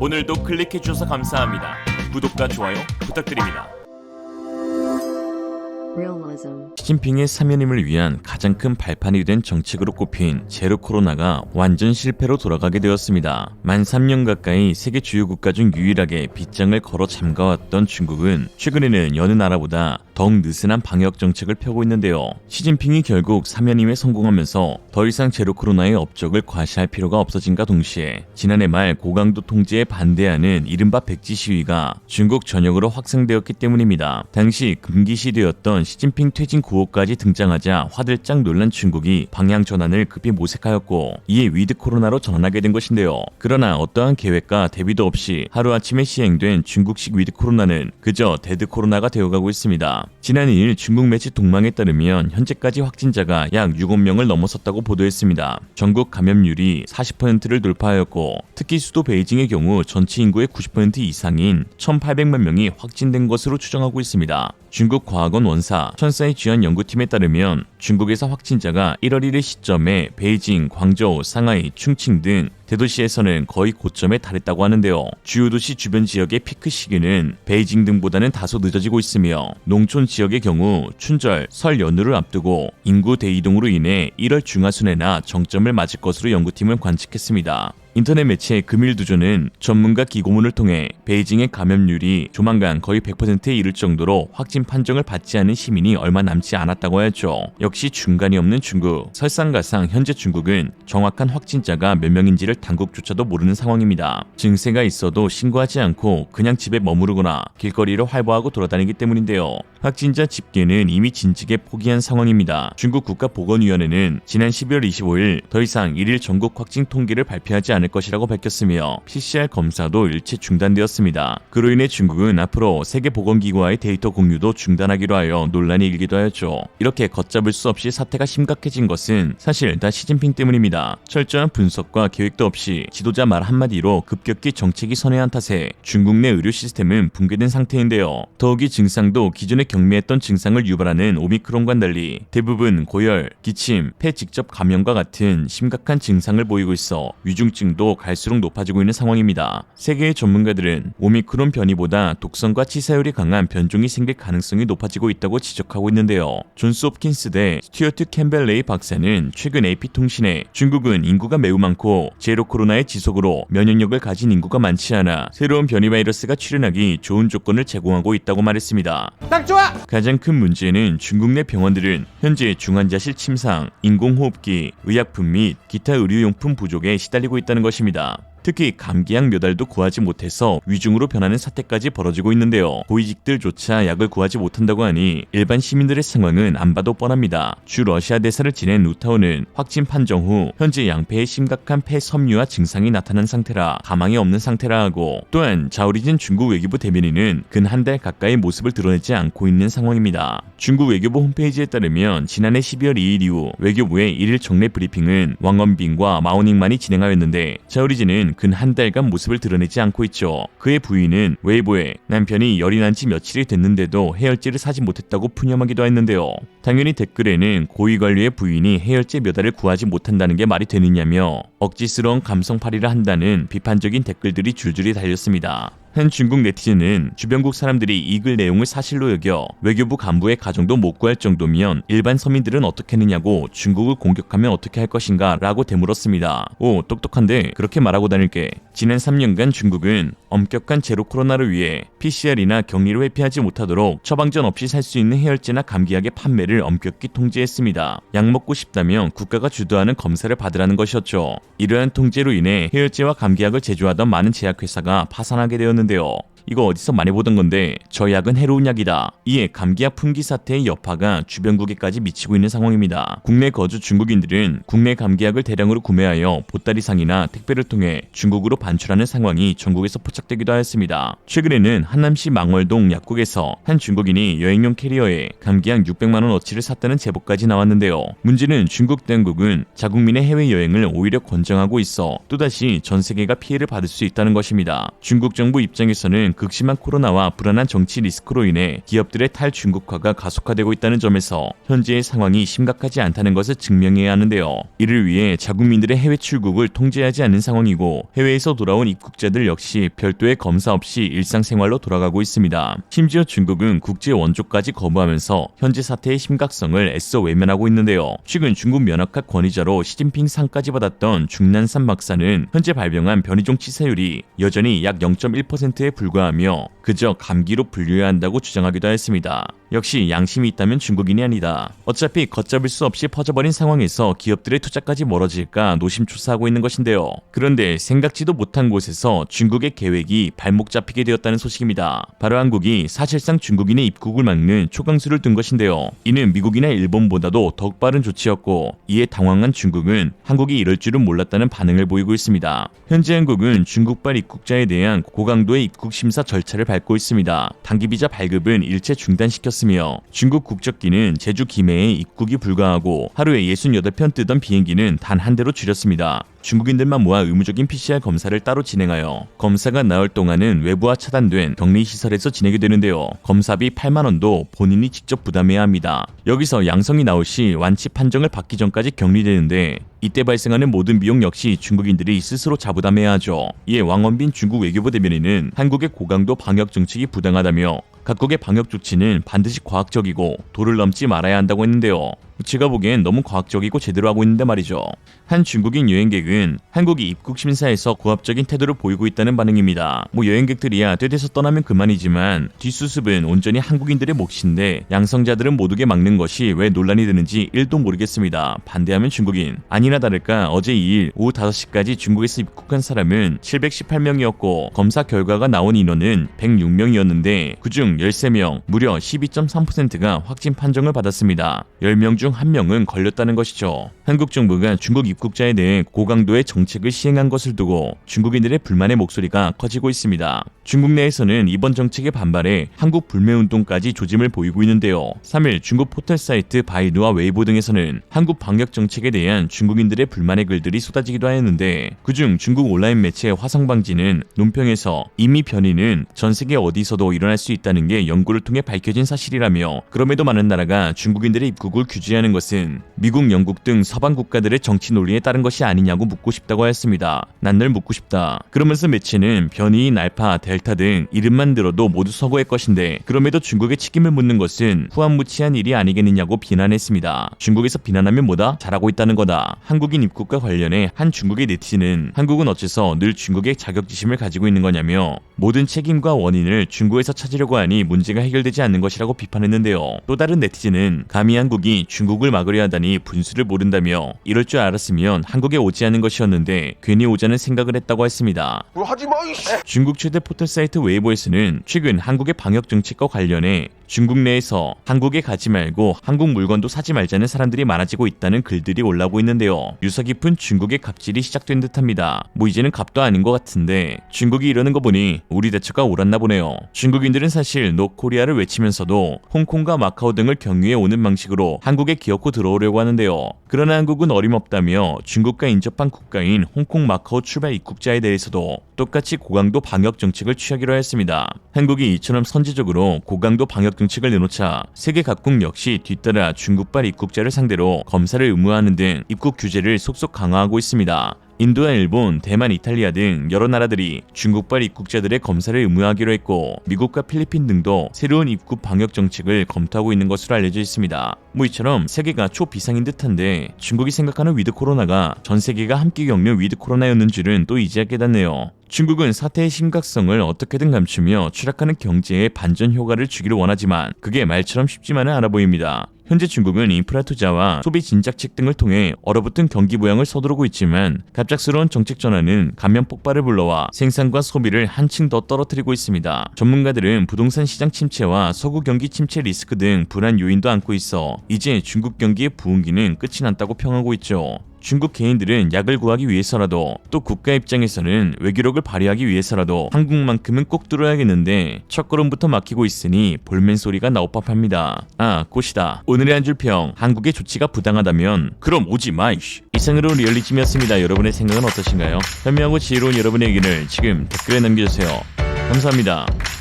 오늘도 클릭해 주셔서 감사합니다. 구독과 좋아요 부탁드립니다. 시진핑의 사면임을 위한 가장 큰 발판이 된 정책으로 꼽힌 제로 코로나가 완전 실패로 돌아가게 되었습니다. 만 3년 가까이 세계 주요 국가 중 유일하게 빗장을 걸어 잠가왔던 중국은 최근에는 여느 나라보다 더욱 느슨한 방역 정책을 펴고 있는데요. 시진핑이 결국 사면임에 성공하면서 더 이상 제로 코로나의 업적을 과시할 필요가 없어진과 동시에 지난해 말 고강도 통제에 반대하는 이른바 백지 시위가 중국 전역으로 확산되었기 때문입니다. 당시 금기시되었던 시진핑 퇴진 구호까지 등장하자 화들짝 놀란 중국이 방향 전환을 급히 모색하였고 이에 위드 코로나로 전환하게 된 것인데요. 그러나 어떠한 계획과 대비도 없이 하루아침에 시행된 중국식 위드 코로나는 그저 데드 코로나가 되어가고 있습니다. 지난 2일 중국 매체 동망에 따르면 현재까지 확진자가 약 6억 명을 넘어섰다고 보도했습니다. 전국 감염률이 40%를 돌파하였고 특히 수도 베이징의 경우 전체 인구의 90% 이상인 1,800만 명이 확진된 것으로 추정하고 있습니다. 중국 과학원 원사 천사의 지원 연구팀에 따르면 중국에서 확진자가 1월 1일 시점에 베이징, 광저우, 상하이, 충칭 등 대도시에서는 거의 고점에 달했다고 하는데요. 주요 도시 주변 지역의 피크 시기는 베이징 등보다는 다소 늦어지고 있으며 농촌 지역의 경우 춘절, 설 연휴를 앞두고 인구 대이동으로 인해 1월 중하순에나 정점을 맞을 것으로 연구팀은 관측했습니다. 인터넷 매체 금일두조는 전문가 기고문을 통해 베이징의 감염률이 조만간 거의 100%에 이를 정도로 확진 판정을 받지 않은 시민이 얼마 남지 않았다고 하였죠. 역시 중간이 없는 중국. 설상가상 현재 중국은 정확한 확진자가 몇 명인지를 당국조차도 모르는 상황입니다. 증세가 있어도 신고하지 않고 그냥 집에 머무르거나 길거리를 활보하고 돌아다니기 때문인데요. 확진자 집계는 이미 진즉에 포기한 상황입니다. 중국 국가보건위원회는 지난 12월 25일 더 이상 일일 전국 확진 통계를 발표하지 않을 것이라고 밝혔으며 PCR 검사도 일체 중단되었습니다. 그로 인해 중국은 앞으로 세계보건기구와의 데이터 공유도 중단하기로 하여 논란이 일기도 하였죠. 이렇게 걷잡을 수 없이 사태가 심각해진 것은 사실 다 시진핑 때문입니다. 철저한 분석과 계획도 없이 지도자 말 한마디로 급격히 정책이 선회한 탓에 중국 내 의료 시스템은 붕괴된 상태인데요. 더욱이 증상도 기존에 경미했던 증상을 유발하는 오미크론과 달리 대부분 고열, 기침, 폐 직접 감염과 같은 심각한 증상을 보이고 있어 위중증도 갈수록 높아지고 있는 상황입니다. 세계의 전문가들은 오미크론 변이보다 독성과 치사율이 강한 변종이 생길 가능성이 높아지고 있다고 지적하고 있는데요. 존스 홉킨스 대 스튜어트 캠벨레이 박사는 최근 AP통신에 중국은 인구가 매우 많고 제로 코로나의 지속으로 면역력을 가진 인구가 많지 않아 새로운 변이 바이러스가 출현하기 좋은 조건을 제공하고 있다고 말했습니다. 가장 큰 문제는 중국 내 병원들은 현재 중환자실 침상, 인공호흡기, 의약품 및 기타 의료용품 부족에 시달리고 있다는 것입니다. 특히 감기약 몇 알도 구하지 못해서 위중으로 변하는 사태까지 벌어지고 있는데요. 고위직들조차 약을 구하지 못한다고 하니 일반 시민들의 상황은 안 봐도 뻔합니다. 주 러시아 대사를 지낸 루타오는 확진 판정 후 현재 양폐에 심각한 폐 섬유화 증상이 나타난 상태라 가망이 없는 상태라 하고 또한 자오리진 중국 외교부 대변인은 근 한 달 가까이 모습을 드러내지 않고 있는 상황입니다. 중국 외교부 홈페이지에 따르면 지난해 12월 2일 이후 외교부의 일일 정례 브리핑은 왕원빈과 마오닝만이 진행하였는데 자오리진은 근 한 달간 모습을 드러내지 않고 있죠. 그의 부인은 웨이보에 남편이 열이 난 지 며칠이 됐는데도 해열제를 사지 못했다고 푸념하기도 했는데요. 당연히 댓글에는 고위 관리의 부인이 해열제 몇 알을 구하지 못한다는 게 말이 되느냐며 억지스러운 감성팔이를 한다는 비판적인 댓글들이 줄줄이 달렸습니다. 한 중국 네티즌은 주변국 사람들이 이글 내용을 사실로 여겨 외교부 간부의 가정도 못 구할 정도면 일반 서민들은 어떻게 했느냐고 중국을 공격하면 어떻게 할 것인가 라고 되물었습니다. 오 똑똑한데 그렇게 말하고 다닐게. 지난 3년간 중국은 엄격한 제로 코로나를 위해 PCR이나 격리를 회피하지 못하도록 처방전 없이 살 수 있는 해열제나 감기약의 판매를 엄격히 통제했습니다. 약 먹고 싶다면 국가가 주도하는 검사를 받으라는 것이었죠. 이러한 통제로 인해 해열제와 감기약을 제조하던 많은 제약회사가 파산하게 되었는데요. 이거 어디서 많이 보던 건데 저 약은 해로운 약이다. 이에 감기약 품귀 사태의 여파가 주변국에까지 미치고 있는 상황입니다. 국내 거주 중국인들은 국내 감기약을 대량으로 구매하여 보따리상이나 택배를 통해 중국으로 반출하는 상황이 전국에서 포착되기도 하였습니다. 최근에는 한남시 망월동 약국에서 한 중국인이 여행용 캐리어에 감기약 600만 원 어치를 샀다는 제보까지 나왔는데요. 문제는 중국 당국은 자국민의 해외 여행을 오히려 권장하고 있어 또다시 전 세계가 피해를 받을 수 있다는 것입니다. 중국 정부 입장에서는 극심한 코로나와 불안한 정치 리스크로 인해 기업들의 탈중국화가 가속화되고 있다는 점에서 현재의 상황이 심각하지 않다는 것을 증명해야 하는데요. 이를 위해 자국민들의 해외 출국을 통제하지 않는 상황이고 해외에서 돌아온 입국자들 역시 별도의 검사 없이 일상생활로 돌아가고 있습니다. 심지어 중국은 국제 원조까지 거부하면서 현재 사태의 심각성을 애써 외면하고 있는데요. 최근 중국 면역학 권위자로 시진핑 상까지 받았던 중난산 박사는 현재 발병한 변이종 치사율이 여전히 약 0.1%에 불과 하며 그저 감기로 분류해야 한다고 주장하기도 했습니다. 역시 양심이 있다면 중국인이 아니다. 어차피 걷잡을 수 없이 퍼져버린 상황에서 기업들의 투자까지 멀어질까 노심초사하고 있는 것인데요. 그런데 생각지도 못한 곳에서 중국의 계획이 발목 잡히게 되었다는 소식입니다. 바로 한국이 사실상 중국인의 입국을 막는 초강수를 둔 것인데요. 이는 미국이나 일본보다도 더욱 빠른 조치였고 이에 당황한 중국은 한국이 이럴 줄은 몰랐다는 반응을 보이고 있습니다. 현재 한국은 중국발 입국자에 대한 고강도의 입국 심사 절차를 밟고 있습니다. 단기 비자 발급은 일체 중단시켰습니다. 있으며 중국 국적기는 제주 김해에 입국이 불가하고 하루에 68편 뜨던 비행기는 단 한 대로 줄였습니다. 중국인들만 모아 의무적인 PCR 검사를 따로 진행하여 검사가 나올 동안은 외부와 차단된 격리 시설에서 지내게 되는데요. 검사비 8만 원도 본인이 직접 부담해야 합니다. 여기서 양성이 나올 시 완치 판정을 받기 전까지 격리되는데 이때 발생하는 모든 비용 역시 중국인들이 스스로 자부담해야 하죠. 이에 왕원빈 중국 외교부 대변인은 한국의 고강도 방역 정책이 부당하다며 각국의 방역 조치는 반드시 과학적이고 도를 넘지 말아야 한다고 했는데요. 제가 보기엔 너무 과학적이고 제대로 하고 있는데 말이죠. 한 중국인 여행객은 한국이 입국 심사에서 고압적인 태도를 보이고 있다는 반응입니다. 뭐 여행객들이야 떼돼서 떠나면 그만이지만 뒷수습은 온전히 한국인들의 몫인데 양성자들은 모두게 막는 것이 왜 논란이 되는지 1도 모르겠습니다. 반대하면 중국인. 아니나 다를까 어제 2일 오후 5시까지 중국에서 입국한 사람은 718명이었고 검사 결과가 나온 인원은 106명이었는데 그중 13명 무려 12.3%가 확진 판정을 받았습니다. 10명 중 1명은 걸렸다는 것이죠. 한국 정부가 중국 입국자에 대해 고강도의 정책을 시행한 것을 두고 중국인들의 불만의 목소리가 커지고 있습니다. 중국 내에서는 이번 정책에 반발해 한국 불매운동까지 조짐을 보이고 있는데요. 3일 중국 포털 사이트 바이두와 웨이보 등에서는 한국 방역 정책에 대한 중국인들의 불만의 글들이 쏟아지기도 하였는데 그중 중국 온라인 매체 화성방지는 논평에서 이미 변이는 전 세계 어디서도 일어날 수 있다는 게 연구를 통해 밝혀진 사실이라며 그럼에도 많은 나라가 중국인들의 입국을 규제 하는 것은 미국, 영국 등 서방 국가들의 정치 논리에 따른 것이 아니냐고 묻고 싶다고 하였습니다. 난 늘 묻고 싶다. 그러면서 매체는 변이인 알파, 델타 등 이름만 들어도 모두 서구의 것인데 그럼에도 중국의 책임을 묻는 것은 후한무치한 일이 아니겠느냐고 비난했습니다. 중국에서 비난하면 뭐다? 잘하고 있다는 거다. 한국인 입국과 관련해 한 중국의 네티즌은 한국은 어째서 늘 중국의 자격지심을 가지고 있는 거냐며 모든 책임과 원인을 중국에서 찾으려고 하니 문제가 해결되지 않는 것이라고 비판했는데요. 또 다른 네티즌은 감히 한국이 중국 을 막으려 하다니 분수를 모른다며 이럴 줄 알았으면 한국에 오지 않은 것이었는데 괜히 오자는 생각을 했다고 했습니다. 중국 최대 포털 사이트 웨이보에서는 최근 한국의 방역 정책과 관련해 중국 내에서 한국에 가지 말고 한국 물건도 사지 말자는 사람들이 많아지고 있다는 글들이 올라오고 있는데요. 유서 깊은 중국의 갑질이 시작된 듯합니다. 뭐 이제는 갑도 아닌 것 같은데 중국이 이러는 거 보니 우리 대처가 옳았나 보네요. 중국인들은 사실 노코리아를 외치면서도 홍콩과 마카오 등을 경유해 오는 방식으로 한국에 기어코 들어오려고 하는데요. 그러나 한국은 어림없다며 중국과 인접한 국가인 홍콩 마카오 출발 입국자에 대해서도 똑같이 고강도 방역 정책을 취하기로 했습니다. 한국이 이처럼 선제적으로 고강도 방역 정책을 내놓자 세계 각국 역시 뒤따라 중국발 입국자를 상대로 검사를 의무화하는 등 입국 규제를 속속 강화하고 있습니다. 인도와 일본, 대만, 이탈리아 등 여러 나라들이 중국발 입국자들의 검사를 의무화하기로 했고 미국과 필리핀 등도 새로운 입국 방역 정책을 검토하고 있는 것으로 알려져 있습니다. 뭐 이처럼 세계가 초비상인 듯한데 중국이 생각하는 위드 코로나가 전 세계가 함께 겪는 위드 코로나였는 줄은 또 이제야 깨닫네요. 중국은 사태의 심각성을 어떻게든 감추며 추락하는 경제에 반전 효과를 주기를 원하지만 그게 말처럼 쉽지만은 않아 보입니다. 현재 중국은 인프라 투자와 소비 진작책 등을 통해 얼어붙은 경기 부양을 서두르고 있지만 갑작스러운 정책 전환은 감면 폭발을 불러와 생산과 소비를 한층 더 떨어뜨리고 있습니다. 전문가들은 부동산 시장 침체와 서구 경기 침체 리스크 등 불안 요인도 안고 있어 이제 중국 경기의 부흥기는 끝이 났다고 평하고 있죠. 중국 개인들은 약을 구하기 위해서라도 또 국가 입장에서는 외교력을 발휘하기 위해서라도 한국만큼은 꼭 뚫어야겠는데 첫걸음부터 막히고 있으니 볼멘 소리가 나올 법합니다. 아 꽃이다. 오늘의 한 줄 평 한국의 조치가 부당하다면 그럼 오지 마이쉬. 이상으로 리얼리즘이었습니다. 여러분의 생각은 어떠신가요? 현명하고 지혜로운 여러분의 의견을 지금 댓글에 남겨주세요. 감사합니다.